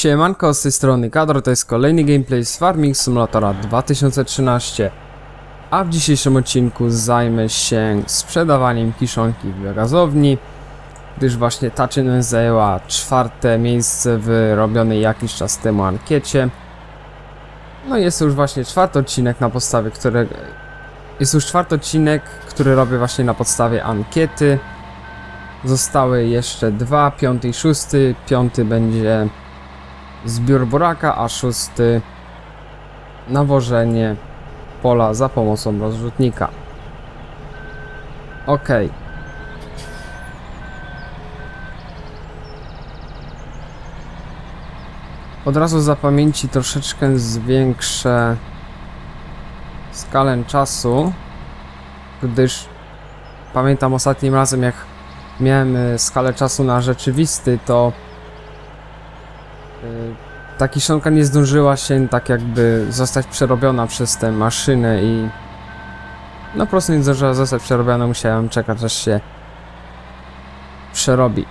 Siemanko, z tej strony Kadro, to jest kolejny gameplay z Farming Simulatora 2013 A w dzisiejszym odcinku zajmę się sprzedawaniem kiszonki w gazowni Gdyż właśnie ta czynność zajęła czwarte miejsce w robionej jakiś czas temu ankiecie. No i jest to już właśnie czwarty odcinek na podstawie którego... Jest już czwarty odcinek, który robię właśnie na podstawie ankiety. Zostały jeszcze dwa, piąty i szósty. Piąty będzie zbiór buraka, a szósty nawożenie pola za pomocą rozrzutnika. Ok. Od razu za pamięci troszeczkę zwiększę skalę czasu, gdyż pamiętam ostatnim razem jak miałem y, skalę czasu na rzeczywisty, to ta kiszonka nie zdążyła się tak jakby zostać przerobiona przez tę maszynę i no po prostu nie zdążyła zostać przerobiona, musiałem czekać aż się przerobi.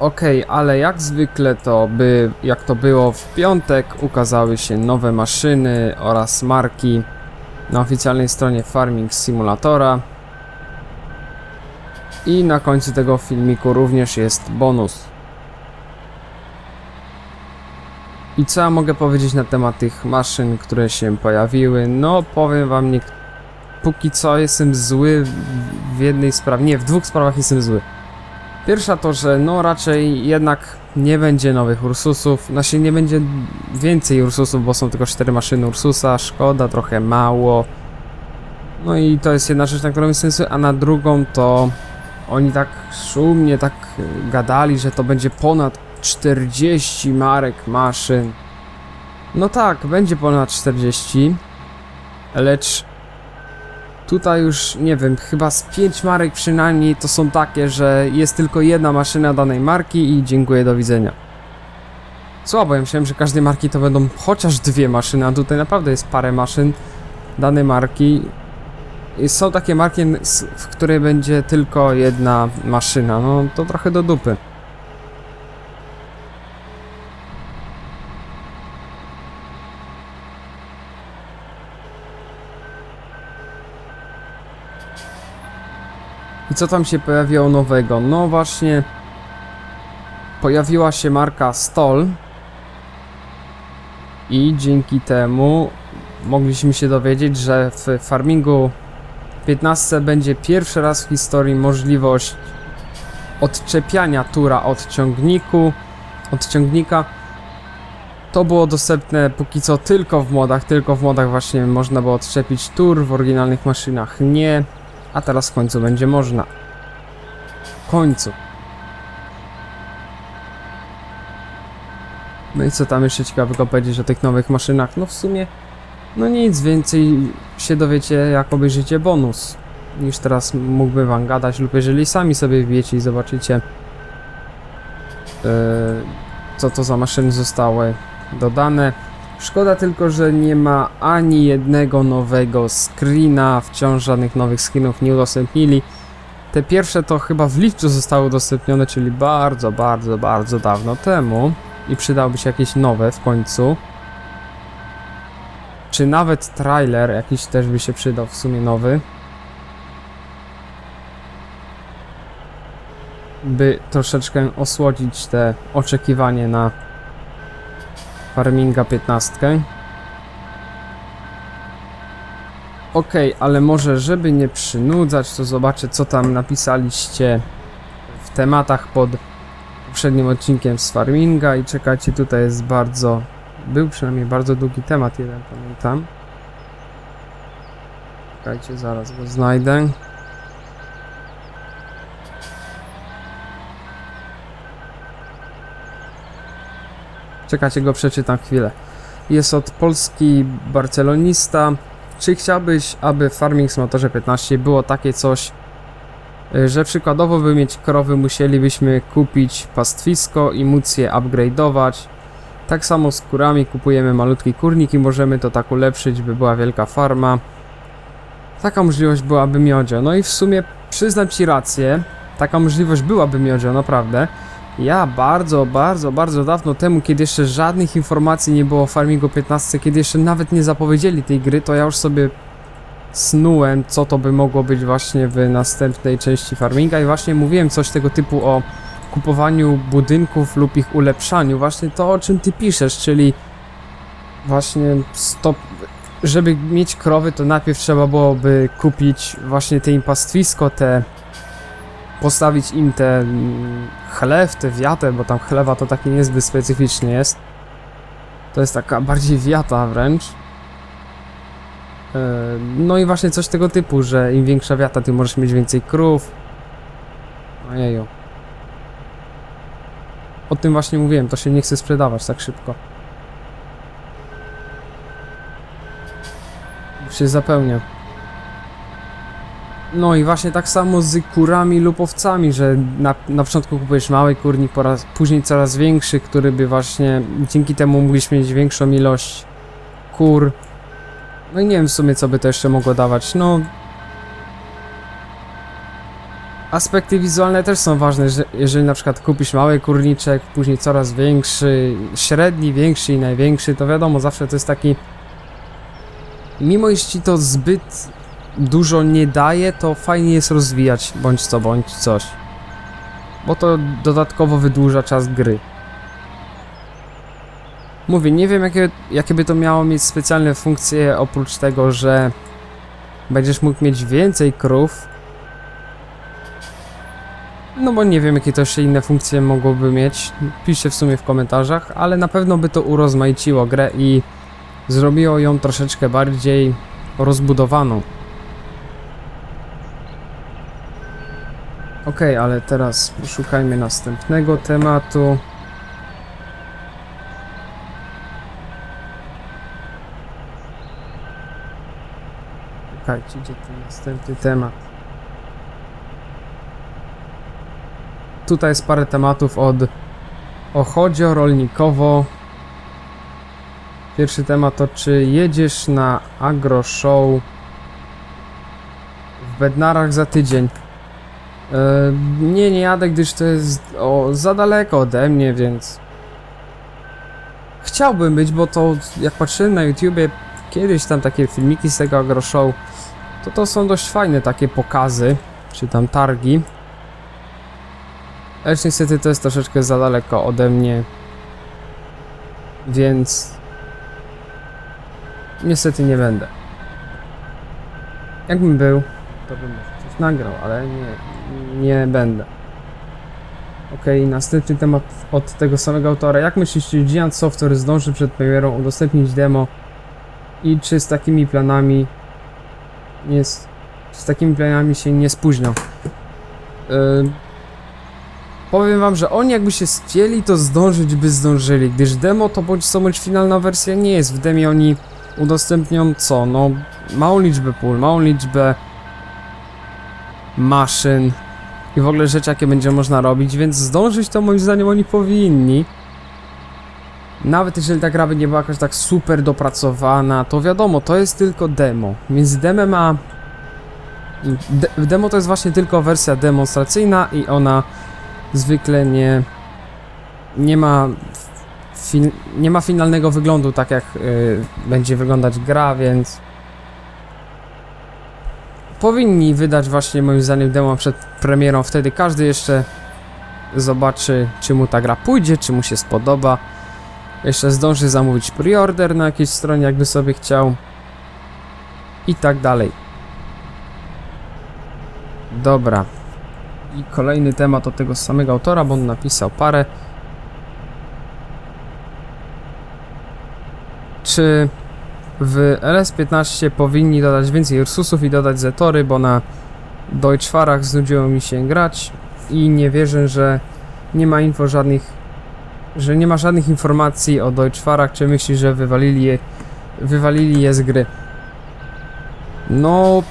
Okej, ale jak zwykle to by, jak to było w piątek, ukazały się nowe maszyny oraz marki na oficjalnej stronie Farming Simulatora. I na końcu tego filmiku również jest bonus. I co ja mogę powiedzieć na temat tych maszyn, które się pojawiły? No, powiem wam, nie... póki co jestem zły w- jednej sprawie, nie, w dwóch sprawach jestem zły. Pierwsza to, że no raczej jednak nie będzie nowych Ursusów, znaczy nie będzie więcej Ursusów, bo są tylko cztery maszyny Ursusa, szkoda, trochę mało. No i to jest jedna rzecz, na którą jestem zły, a na drugą to oni tak szumnie tak gadali, że to będzie ponad 40 marek maszyn. No tak, będzie ponad 40, lecz tutaj już nie wiem, chyba z 5 marek przynajmniej to są takie, że jest tylko jedna maszyna danej marki i dziękuję, do widzenia. Słabo, ja myślałem, że każdej marki to będą chociaż dwie maszyny, a tutaj naprawdę jest parę maszyn danej marki i są takie marki, w której będzie tylko jedna maszyna. No to trochę do dupy. I co tam się pojawiło nowego? No właśnie pojawiła się marka Stoll i dzięki temu mogliśmy się dowiedzieć, że w farmingu 15 będzie pierwszy raz w historii możliwość odczepiania tura od ciągniku, od ciągnika. To było dostępne póki co tylko w modach, tylko w modach właśnie można było odczepić tur, w oryginalnych maszynach nie, a teraz w końcu będzie można. W końcu. No i co tam jeszcze ciekawego powiedzieć o tych nowych maszynach? No w sumie no nic więcej się dowiecie jak obejrzycie bonus niż teraz mógłbym wam gadać lub jeżeli sami sobie wiecie i zobaczycie yy, co to za maszyny zostały dodane. Szkoda tylko, że nie ma ani jednego nowego screena, wciąż żadnych nowych screenów nie udostępnili. Te pierwsze to chyba w lipcu zostały udostępnione, czyli bardzo, bardzo, bardzo dawno temu i przydałoby się jakieś nowe w końcu czy nawet trailer jakiś też by się przydał w sumie nowy. By troszeczkę osłodzić te oczekiwanie na Farminga 15. Ok, ale może żeby nie przynudzać, to zobaczę co tam napisaliście w tematach pod poprzednim odcinkiem z Farminga i czekajcie, tutaj jest bardzo był przynajmniej bardzo długi temat jeden, pamiętam. Czekajcie, zaraz go znajdę. Czekajcie, go przeczytam chwilę. Jest od polski barcelonista. Czy chciałbyś, aby w Farming Simulatorze 15 było takie coś, y, że przykładowo, by mieć krowy, musielibyśmy kupić pastwisko i móc je upgrade'ować, tak samo z kurami kupujemy malutki kurnik i możemy to tak ulepszyć, by była wielka farma. Taka możliwość byłaby miodzio. No i w sumie przyznam Ci rację, taka możliwość byłaby miodzio, naprawdę. Ja bardzo, bardzo, bardzo dawno temu, kiedy jeszcze żadnych informacji nie było o Farmingu 15, kiedy jeszcze nawet nie zapowiedzieli tej gry, to ja już sobie snułem, co to by mogło być właśnie w następnej części Farminga i właśnie mówiłem coś tego typu o kupowaniu budynków lub ich ulepszaniu. Właśnie to, o czym ty piszesz, czyli właśnie stop... Żeby mieć krowy, to najpierw trzeba byłoby kupić właśnie te im pastwisko, te postawić im te mm, chlew, te wiatę, bo tam chlewa to taki niezbyt specyficznie jest. To jest taka bardziej wiata wręcz. E, No i właśnie coś tego typu, że im większa wiata, tym możesz mieć więcej krów. Ojeju. O tym właśnie mówiłem, to się nie chce sprzedawać tak szybko. Już się zapełnia. No i właśnie tak samo z kurami lub owcami, że na, na początku kupujesz mały kurnik, później coraz większy, który by właśnie dzięki temu mógłbyś mieć większą ilość kur. No i nie wiem w sumie co by to jeszcze mogło dawać. No. Aspekty wizualne też są ważne, że jeżeli na przykład kupisz mały kurniczek, później coraz większy, średni, większy i największy, to wiadomo, zawsze to jest taki. Mimo iż ci to zbyt dużo nie daje, to fajnie jest rozwijać bądź co, bądź coś. Bo to dodatkowo wydłuża czas gry. Mówię, nie wiem jakie, jakie by to miało mieć specjalne funkcje oprócz tego, że będziesz mógł mieć więcej krów. No bo nie wiem jakie to jeszcze inne funkcje mogłoby mieć. Piszcie w sumie w komentarzach, ale na pewno by to urozmaiciło grę i zrobiło ją troszeczkę bardziej rozbudowaną. Okej, ale teraz poszukajmy następnego tematu. Czekajcie, gdzie ten następny temat? Tutaj jest parę tematów od Ochodzio, rolnikowo. Pierwszy temat to czy jedziesz na agro show w Bednarach za tydzień? E, nie, nie jadę, gdyż to jest o, za daleko ode mnie, więc chciałbym być, bo to jak patrzyłem na YouTubie kiedyś tam takie filmiki z tego agro show, to to są dość fajne takie pokazy, czy tam targi. Lecz niestety to jest troszeczkę za daleko ode mnie, więc niestety nie będę. Jakbym był, to bym może coś nagrał, ale nie, nie będę. Okej, następny temat od tego samego autora. Jak myślisz, czy Giant Software zdąży przed premierą udostępnić demo i czy z takimi planami nie z takimi planami się nie spóźnią? Yy, powiem wam, że oni jakby się spieli, to zdążyć by zdążyli, gdyż demo to bądź co bądź finalna wersja nie jest. W demie oni udostępnią co? No, małą liczbę pól, małą liczbę maszyn i w ogóle rzeczy, jakie będzie można robić, więc zdążyć to moim zdaniem oni powinni. Nawet jeżeli ta gra by nie była jakaś tak super dopracowana, to wiadomo, to jest tylko demo. Więc demem a... De demo to jest właśnie tylko wersja demonstracyjna i ona zwykle nie... nie ma... Nie ma finalnego wyglądu, tak jak y, będzie wyglądać gra, więc powinni wydać właśnie moim zdaniem demo przed premierą, wtedy każdy jeszcze zobaczy, czy mu ta gra pójdzie, czy mu się spodoba. Jeszcze zdąży zamówić preorder na jakiejś stronie, jakby sobie chciał. I tak dalej. Dobra. I kolejny temat od tego samego autora, bo on napisał parę. Czy w LS15 powinni dodać więcej Ursusów i dodać Zetory, bo na Deutschfarach znudziło mi się grać i nie wierzę, że nie ma info żadnych, że nie ma żadnych informacji o Deutschfarach, czy myślisz, że wywalili je, wywalili je z gry. No,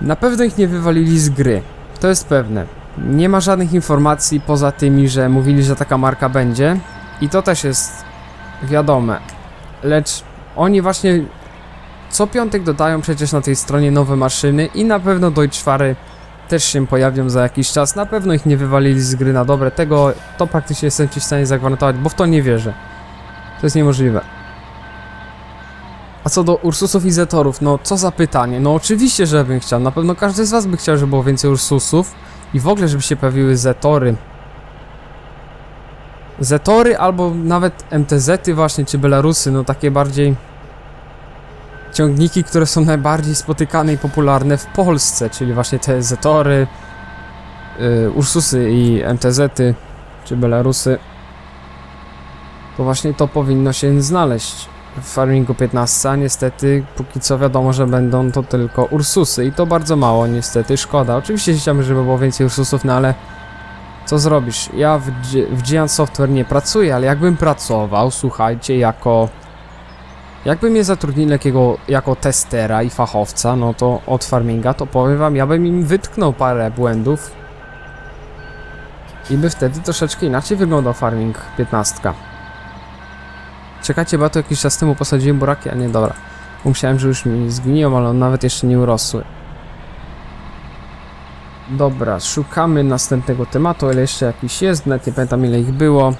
na pewno ich nie wywalili z gry, to jest pewne. Nie ma żadnych informacji poza tymi, że mówili, że taka marka będzie i to też jest wiadome. Lecz oni właśnie co piątek dodają przecież na tej stronie nowe maszyny i na pewno Deutschfary też się pojawią za jakiś czas. Na pewno ich nie wywalili z gry na dobre. Tego to praktycznie jestem ci w stanie zagwarantować, bo w to nie wierzę. To jest niemożliwe. A co do Ursusów i Zetorów, no co za pytanie. No oczywiście, że bym chciał. Na pewno każdy z was by chciał, żeby było więcej Ursusów i w ogóle, żeby się pojawiły Zetory. Zetory albo nawet MTZ-y właśnie, czy Belarusy, no takie bardziej ciągniki, które są najbardziej spotykane i popularne w Polsce, czyli właśnie te Zetory, yy, Ursusy i MTZ-y, czy Belarusy. To właśnie to powinno się znaleźć w Farmingu 15, a niestety póki co wiadomo, że będą to tylko Ursusy i to bardzo mało niestety, szkoda. Oczywiście chciałbym, żeby było więcej Ursusów, no ale co zrobisz? Ja w, w Giant Software nie pracuję, ale jakbym pracował, słuchajcie, jako... Jakby mnie zatrudnili jakiego, jako testera i fachowca, no to od farminga, to powiem wam, ja bym im wytknął parę błędów i by wtedy troszeczkę inaczej wyglądał farming 15. Czekajcie, bo to jakiś czas temu posadziłem buraki, a nie dobra. Myślałem, że już mi zgniją, ale one nawet jeszcze nie urosły. Dobra, szukamy następnego tematu, ale jeszcze jakiś jest, nawet nie pamiętam ile ich było.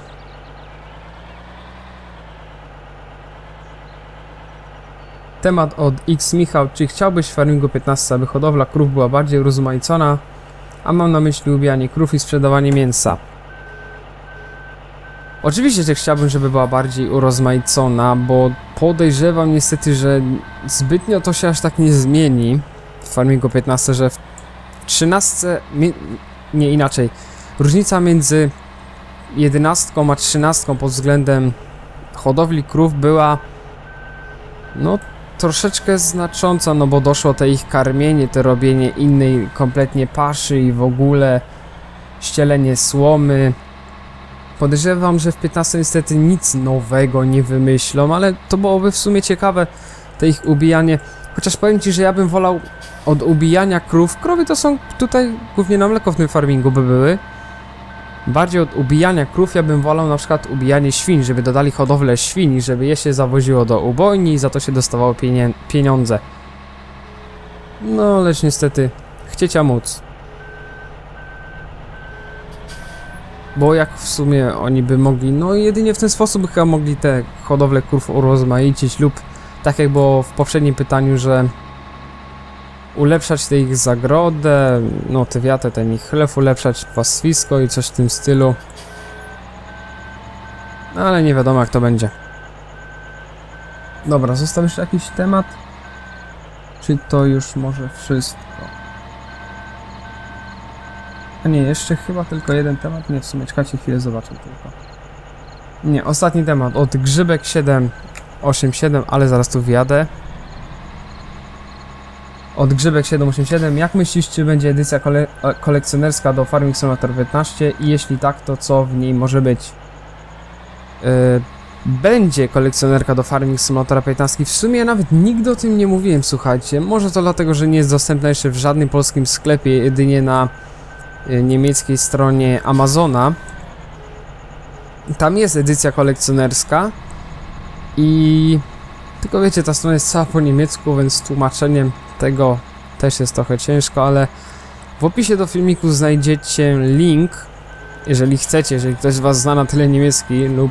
Temat od X Michał, czy chciałbyś w farmingu 15, aby hodowla krów była bardziej urozmaicona? A mam na myśli ubijanie krów i sprzedawanie mięsa. Oczywiście, że chciałbym, żeby była bardziej urozmaicona, bo podejrzewam niestety, że zbytnio to się aż tak nie zmieni w Farmingu 15, że w 13, mi- nie inaczej, różnica między 11 a 13 pod względem hodowli krów była no troszeczkę znacząca, no bo doszło te ich karmienie, te robienie innej kompletnie paszy i w ogóle ścielenie słomy. Podejrzewam, że w 15 niestety nic nowego nie wymyślą, ale to byłoby w sumie ciekawe, to ich ubijanie. Chociaż powiem Ci, że ja bym wolał od ubijania krów. Krowy to są tutaj głównie na mleko w tym farmingu by były. Bardziej od ubijania krów ja bym wolał na przykład ubijanie świń, żeby dodali hodowlę świń, i żeby je się zawoziło do ubojni i za to się dostawało pienie pieniądze. No, lecz niestety, chcieć a móc. Bo jak w sumie oni by mogli, no jedynie w ten sposób chyba mogli te hodowle krów urozmaicić lub tak jak było w poprzednim pytaniu, że ulepszać te ich zagrodę, no te wiatę, ten ich chlew ulepszać, pastwisko i coś w tym stylu. No, ale nie wiadomo jak to będzie. Dobra, został jeszcze jakiś temat? Czy to już może wszystko? A nie, jeszcze chyba tylko jeden temat. Nie, w sumie czekajcie chwilę, zobaczę tylko. Nie, ostatni temat od Grzybek 787, ale zaraz tu wjadę. Od Grzybek 787, jak myślisz, czy będzie edycja kole e, kolekcjonerska do Farming Simulator 15 i jeśli tak, to co w niej może być? Yy, będzie kolekcjonerka do Farming Simulatora 15. W sumie nawet nigdy o tym nie mówiłem, słuchajcie. Może to dlatego, że nie jest dostępna jeszcze w żadnym polskim sklepie, jedynie na y, niemieckiej stronie Amazona. Tam jest edycja kolekcjonerska i tylko wiecie, ta strona jest cała po niemiecku, więc z tłumaczeniem tego też jest trochę ciężko, ale w opisie do filmiku znajdziecie link, jeżeli chcecie, jeżeli ktoś z Was zna na tyle niemiecki lub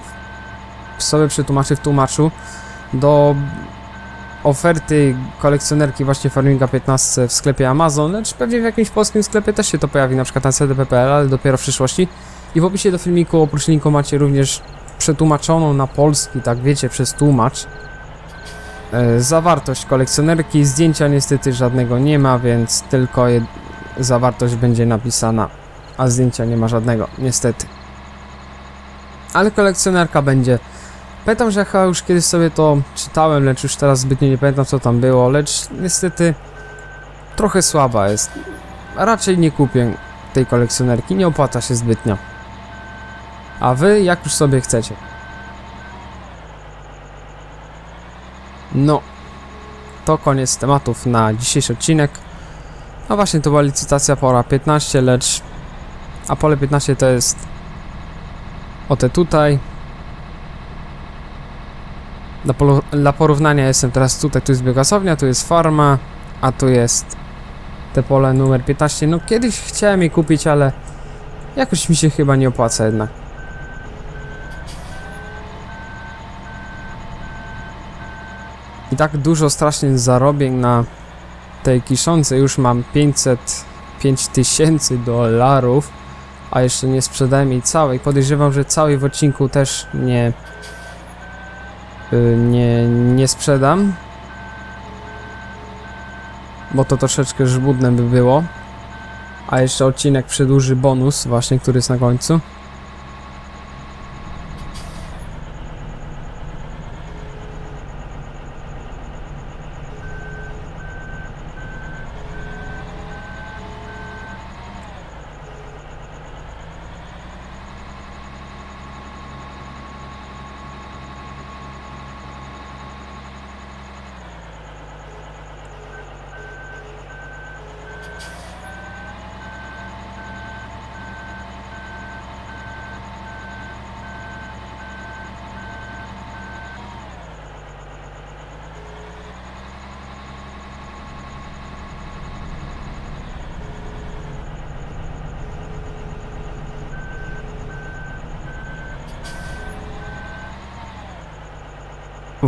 sobie przetłumaczy w tłumaczu, do oferty kolekcjonerki właśnie Farminga 15 w sklepie Amazon, lecz pewnie w jakimś polskim sklepie też się to pojawi, na przykład na cdp.pl, ale dopiero w przyszłości. I w opisie do filmiku oprócz linku macie również przetłumaczoną na polski, tak wiecie, przez tłumacz zawartość kolekcjonerki. Zdjęcia niestety żadnego nie ma, więc tylko zawartość będzie napisana, a zdjęcia nie ma żadnego, niestety. Ale kolekcjonerka będzie. Pamiętam, że chyba już kiedyś sobie to czytałem, lecz już teraz zbytnio nie pamiętam co tam było, lecz niestety trochę słaba jest. Raczej nie kupię tej kolekcjonerki, nie opłaca się zbytnio. A wy jak już sobie chcecie. No, to koniec tematów na dzisiejszy odcinek. No właśnie, to była licytacja pora 15, lecz a pole 15 to jest o te tutaj. Dla, polu- dla porównania jestem teraz tutaj, tu jest biogazownia, tu jest farma, a tu jest te pole numer 15. No kiedyś chciałem je kupić, ale jakoś mi się chyba nie opłaca jednak. I tak dużo strasznie zarobień na tej kiszonce. Już mam 500, 5000 dolarów, a jeszcze nie sprzedałem jej całej. Podejrzewam, że całej w odcinku też nie, y, nie, nie sprzedam. Bo to troszeczkę żmudne by było. A jeszcze odcinek przedłuży bonus, właśnie, który jest na końcu.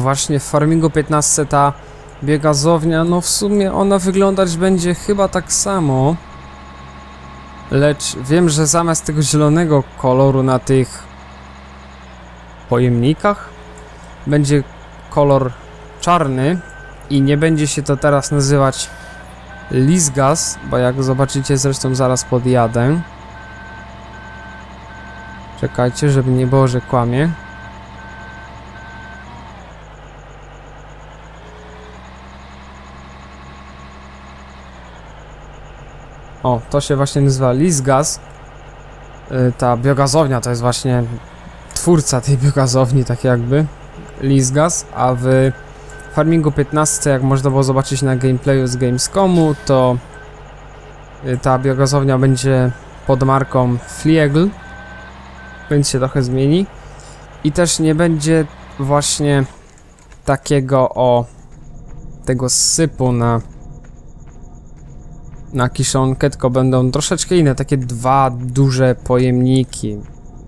Właśnie w Farmingu 15 ta biogazownia, no w sumie ona wyglądać będzie chyba tak samo. Lecz wiem, że zamiast tego zielonego koloru na tych pojemnikach będzie kolor czarny i nie będzie się to teraz nazywać Lisgas, bo jak zobaczycie zresztą zaraz podjadę. Czekajcie, żeby nie było, że kłamie. O, to się właśnie nazywa Lisgas. Y, Ta biogazownia to jest właśnie twórca tej biogazowni, tak jakby. Lisgas, a w Farmingu 15, jak można było zobaczyć na gameplayu z Gamescomu, to y, ta biogazownia będzie pod marką Fliegl, więc się trochę zmieni. I też nie będzie właśnie takiego o tego sypu na na kiszonkę, tylko będą troszeczkę inne, takie dwa duże pojemniki.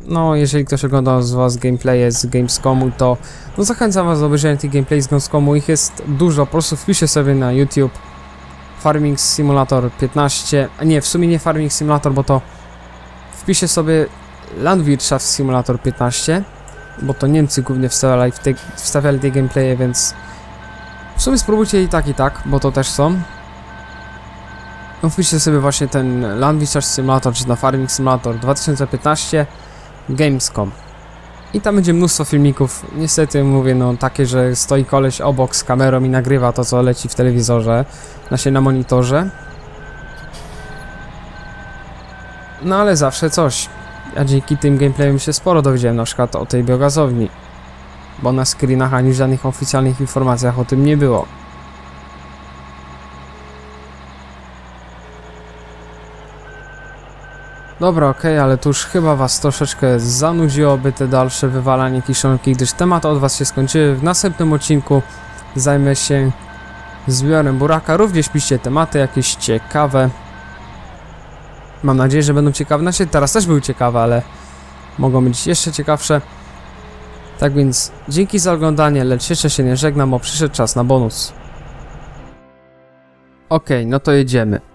No, jeżeli ktoś oglądał z Was gameplaye z Gamescomu, to no zachęcam Was do obejrzenia tych gameplay z Gamescomu. Ich jest dużo, po prostu wpiszę sobie na YouTube Farming Simulator 15, a nie, w sumie nie Farming Simulator, bo to wpiszę sobie Landwirtschaft Simulator 15, bo to Niemcy głównie wstawiali, te, wstawiali te gameplaye, więc w sumie spróbujcie i tak i tak, bo to też są. No wpiszcie sobie właśnie ten Landwirtschaft Simulator, czy na Farming Simulator 2015 Gamescom. I tam będzie mnóstwo filmików. Niestety mówię, no takie, że stoi koleś obok z kamerą i nagrywa to, co leci w telewizorze, znaczy na monitorze. No ale zawsze coś. Ja dzięki tym gameplayom się sporo dowiedziałem, na przykład o tej biogazowni. Bo na screenach ani w żadnych oficjalnych informacjach o tym nie było. Dobra, okej, ale tu już chyba was troszeczkę zanudziłoby te dalsze wywalanie kiszonki, gdyż tematy od was się skończyły. W następnym odcinku zajmę się zbiorem buraka. Również piszcie tematy jakieś ciekawe. Mam nadzieję, że będą ciekawe. Znaczy teraz też były ciekawe, ale mogą być jeszcze ciekawsze. Tak więc dzięki za oglądanie, lecz jeszcze się nie żegnam, bo przyszedł czas na bonus. Okej, no to jedziemy.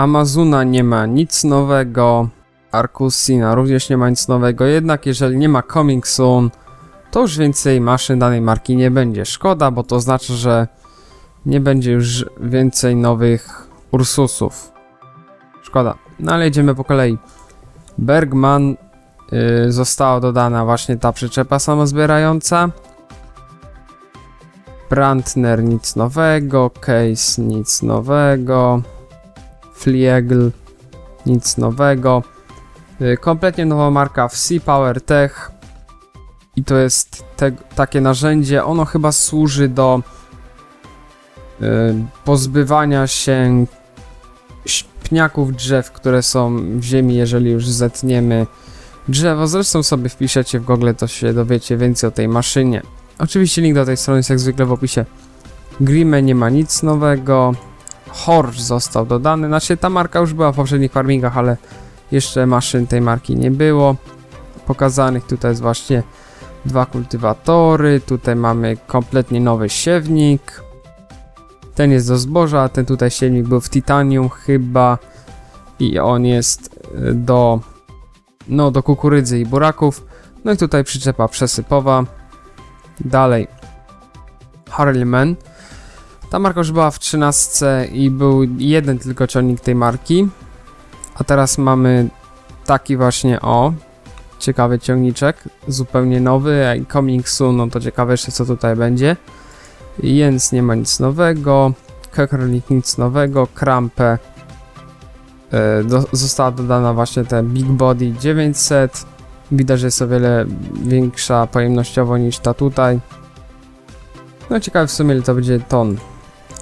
Amazona nie ma nic nowego, Arcusina również nie ma nic nowego, jednak jeżeli nie ma Coming Soon, to już więcej maszyn danej marki nie będzie. Szkoda, bo to oznacza, że nie będzie już więcej nowych Ursusów. Szkoda. No ale jedziemy po kolei. Bergman yy, została dodana właśnie ta przyczepa samozbierająca. Brandner nic nowego, Case nic nowego. Fliegl, nic nowego. Y, Kompletnie nowa marka Sea Power Tech. I to jest te, takie narzędzie. Ono chyba służy do y, pozbywania się pniaków drzew, które są w ziemi, jeżeli już zetniemy drzewo. Zresztą sobie wpiszecie w Google, to się dowiecie więcej o tej maszynie. Oczywiście link do tej strony jest jak zwykle w opisie. Grimme nie ma nic nowego. Horsch został dodany. Znaczy ta marka już była w poprzednich farmingach, ale jeszcze maszyn tej marki nie było pokazanych. Tutaj jest właśnie dwa kultywatory. Tutaj mamy kompletnie nowy siewnik. Ten jest do zboża, ten tutaj siewnik był w titanium chyba i on jest y, do no do kukurydzy i buraków. No i tutaj przyczepa przesypowa. Dalej Harleyman. Ta marka już była w 13 i był jeden tylko ciągnik tej marki. A teraz mamy taki właśnie o ciekawy ciągniczek, zupełnie nowy, coming soon, no to ciekawe jeszcze co tutaj będzie. Jens nie ma nic nowego, Kekerlik nic nowego, Krampe e, do, została dodana właśnie te Big Body 900. Widać, że jest o wiele większa pojemnościowo niż ta tutaj. No ciekawe w sumie ile to będzie ton.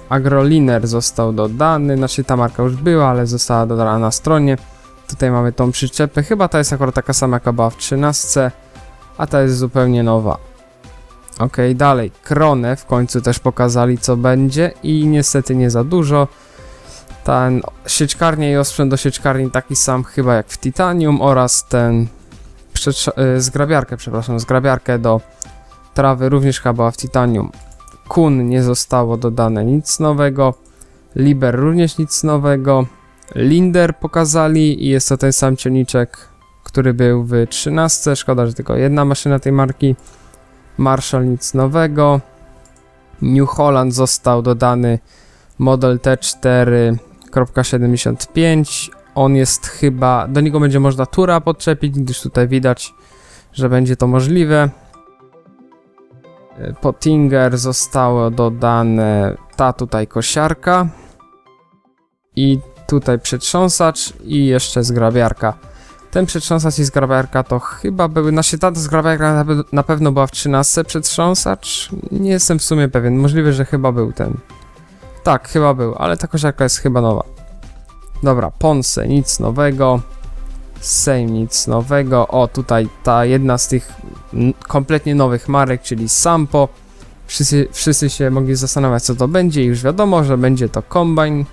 Agroliner został dodany, znaczy ta marka już była, ale została dodana na stronie. Tutaj mamy tą przyczepę, chyba ta jest akurat taka sama jaka była w 13, a ta jest zupełnie nowa. Ok, dalej, Kronę w końcu też pokazali co będzie i niestety nie za dużo. Ten sieczkarnia i osprzęt do sieczkarni taki sam chyba jak w Titanium oraz ten y, zgrabiarkę, przepraszam, zgrabiarkę do trawy również chyba była w Titanium. Kun nie zostało dodane nic nowego. Liber również nic nowego. Linder pokazali i jest to ten sam ciągniczek, który był w 13. Szkoda, że tylko jedna maszyna tej marki. Marshall nic nowego. New Holland został dodany model T4.75. On jest chyba, do niego będzie można tura podczepić, gdyż tutaj widać, że będzie to możliwe. Pottinger zostało dodane ta tutaj kosiarka i tutaj przetrząsacz i jeszcze zgrabiarka. Ten przetrząsacz i zgrabiarka to chyba były, znaczy ta zgrabiarka na pewno była w 13 przetrząsacz, nie jestem w sumie pewien, możliwe, że chyba był ten. Tak, chyba był, ale ta kosiarka jest chyba nowa. Dobra, Ponce, nic nowego. Sejm, nic nowego. O, tutaj ta jedna z tych kompletnie nowych marek, czyli Sampo. Wszyscy, wszyscy się mogli zastanawiać, co to będzie, i już wiadomo, że będzie to kombine.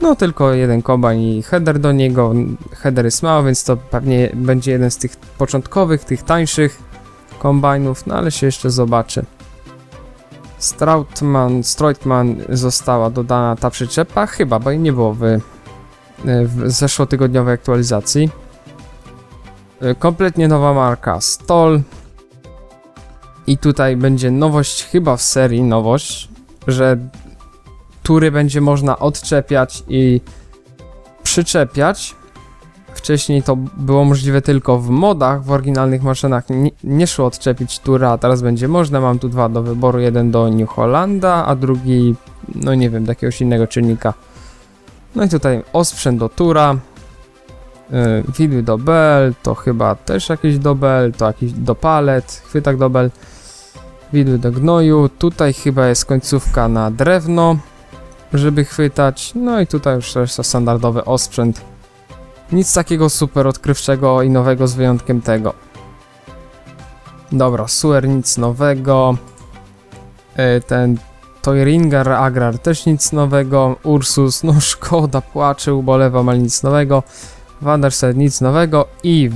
No, tylko jeden kombine i header do niego. Header jest mały, więc to pewnie będzie jeden z tych początkowych, tych tańszych kombajnów, no ale się jeszcze zobaczy. Strautman, Stroitman została dodana ta przyczepa, chyba, bo jej nie było w, w zeszłotygodniowej aktualizacji. Y, Kompletnie nowa marka Stoll. I tutaj będzie nowość, chyba w serii nowość, że tury będzie można odczepiać i przyczepiać. Wcześniej to było możliwe tylko w modach, w oryginalnych maszynach nie, nie szło odczepić tura, a teraz będzie można. Mam tu dwa do wyboru, jeden do New Hollanda, a drugi, no nie wiem, do jakiegoś innego czynnika. No i tutaj osprzęt do tura, widły do bel, to chyba też jakiś do bel, to jakiś do palet, chwytak do bel, widły do gnoju, tutaj chyba jest końcówka na drewno, żeby chwytać, no i tutaj już reszta standardowy osprzęt. Nic takiego super odkrywczego i nowego z wyjątkiem tego. Dobra, Suer nic nowego. Yy, ten Toyringar Agrar też nic nowego. Ursus, no szkoda, płacze, ubolewam, ale nic nowego. Wanderset nic nowego i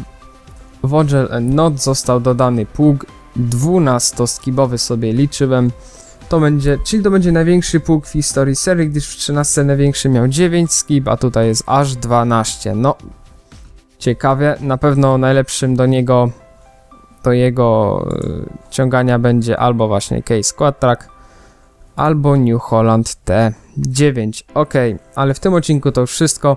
and Not został dodany pług 12-skibowy sobie liczyłem. To będzie, czyli to będzie największy pług w historii serii, gdyż w 13 największy miał 9 skib, a tutaj jest aż 12. No, ciekawie, na pewno najlepszym do niego, do jego y, ciągania będzie albo właśnie Case Quadtrack, albo New Holland T9. Ok, ale w tym odcinku to już wszystko.